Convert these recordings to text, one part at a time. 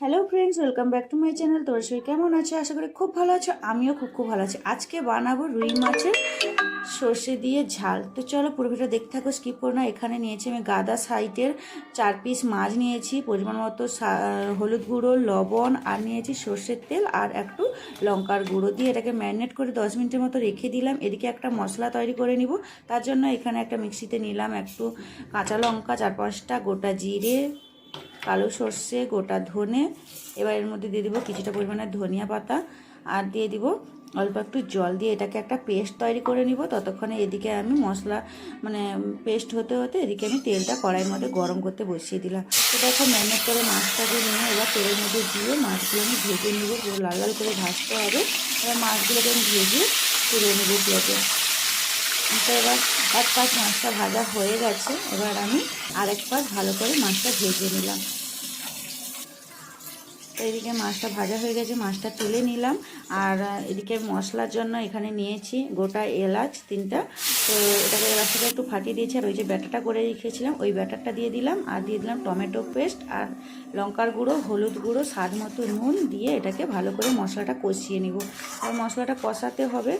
Hello friends welcome back to my channel তোর সবাই কেমন আছো? আশা করি খুব ভালো আছো, আমিও খুব খুব ভালো আছি। আজকে বানাবো রুই মাছের সর্ষে দিয়ে ঝাল। তো চলো পুরো ভিডিও দেখতে থাকো স্কিপ করো না। এখানে নিয়েছি আমি গাদা সাইটের চার পিস মাছ নিয়েছি, পরিমাণ মতো হলুদ গুঁড়ো, লবণ, আর নিয়েছি সর্ষের তেল আর একটু লঙ্কার গুঁড়ো দিয়ে এটাকে ম্যারিনেট করে দশ মিনিটের মতো রেখে দিলাম। এদিকে একটা মশলা তৈরি করে নিব। তার জন্য এখানে একটা মিক্সিতে নিলাম একটু কাঁচা লঙ্কা, চার পাঁচটা গোটা জিরে কালো সর্ষে, গোটা ধনে। এবার এর মধ্যে দিয়ে দিব কিছুটা পরিমাণে ধনিয়া পাতা। আর দিয়ে দিব অল্প একটু জল দিয়ে এটাকে একটা পেস্ট তৈরি করে নিব। ততক্ষণে এদিকে আমি মশলা মানে পেস্ট হতে হতে এদিকে আমি তেলটা কড়াইয়ের মধ্যে গরম করতে বসিয়ে দিলাম। এটা এখন ম্যারিনেট করে মাছটাকে নিয়ে এবার তেলের মধ্যে দিয়ে মাছগুলো আমি ভেজে নিব। পুরো লাল লাল করে ভাজতে হবে। এবার মাছগুলোকে আমি ভেজে তুলে নেব প্লেটে তো এবার এক পাশ মাছটা ভাজা হয়ে গেছে। এবার আমি আরেক পাশ ভালো করে মাছটা ভেজে নিলাম। তো এদিকে মাছটা ভাজা হয়ে গেছে, মাছটা তুলে নিলাম। আর এদিকে মশলার জন্য এখানে নিয়েছি গোটা এলাচ তিনটা। তো এটাকে এলাচটা একটু ফাটিয়ে দিয়েছি, আর ওই যে ব্যাটারটা করে রেখেছিলাম, ওই ব্যাটারটা দিয়ে দিলাম, আর দিয়ে দিলাম টমেটো পেস্ট আর লঙ্কার গুঁড়ো, হলুদ গুঁড়ো, স্বাদ মতো নুন দিয়ে এটাকে ভালো করে মশলাটা কষিয়ে নিব। আর মশলাটা কষাতে হবে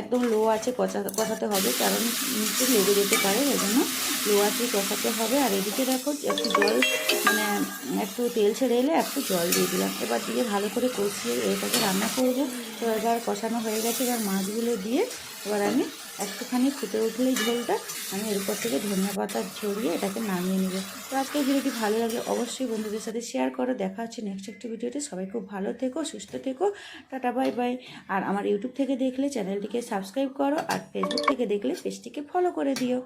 একদম লো আছে কষা কষাতে হবে, কারণ নিচে লেগে যেতে পারে ওই জন্য লো আছে কষাতে হবে। আর এদিকে দেখো একটু জল মানে একটু তেল ছেড়ে এলে একটু জল দিয়ে দিলাম। এবার দিয়ে ভালো করে কষিয়ে এটাকে রান্না করব। তো এবার কষানো হয়ে গেছে, এবার মাছগুলো দিয়ে এবার আমি একটুখানি ফুটে উঠলেই ঝোলটা, আমি এরপর থেকে ধনিয়া পাতা ছড়িয়ে এটাকে নামিয়ে নেব। তো আজকে ভিডিওটি ভালো লাগলে অবশ্যই বন্ধুদের সাথে শেয়ার করো। দেখা হচ্ছে নেক্সট একটি ভিডিওতে। সবাই খুব ভালো থেকো, সুস্থ থেকো। টাটা বাই বাই আর আমার ইউটিউব থেকে দেখলে চ্যানেলটিকে সাবস্ক্রাইব করো আর ফেসবুক থেকে দেখলে পেজটিকে ফলো করে দিও।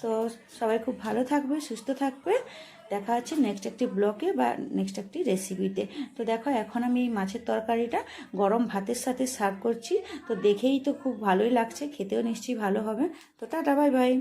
তো সবাই খুব ভালো থাকবে, সুস্থ থাকবে। দেখা হচ্ছে নেক্সট একটি ব্লগে বা নেক্সট একটি রেসিপিতে তো দেখো, এখন আমি এই মাছের তরকারিটা গরম ভাতের সাথে সার্ভ করছি। তো দেখেই তো খুব ভালোই লাগছে, খেতেও নিশ্চয়ই ভালো হবে। তো টাটা বাই বাই।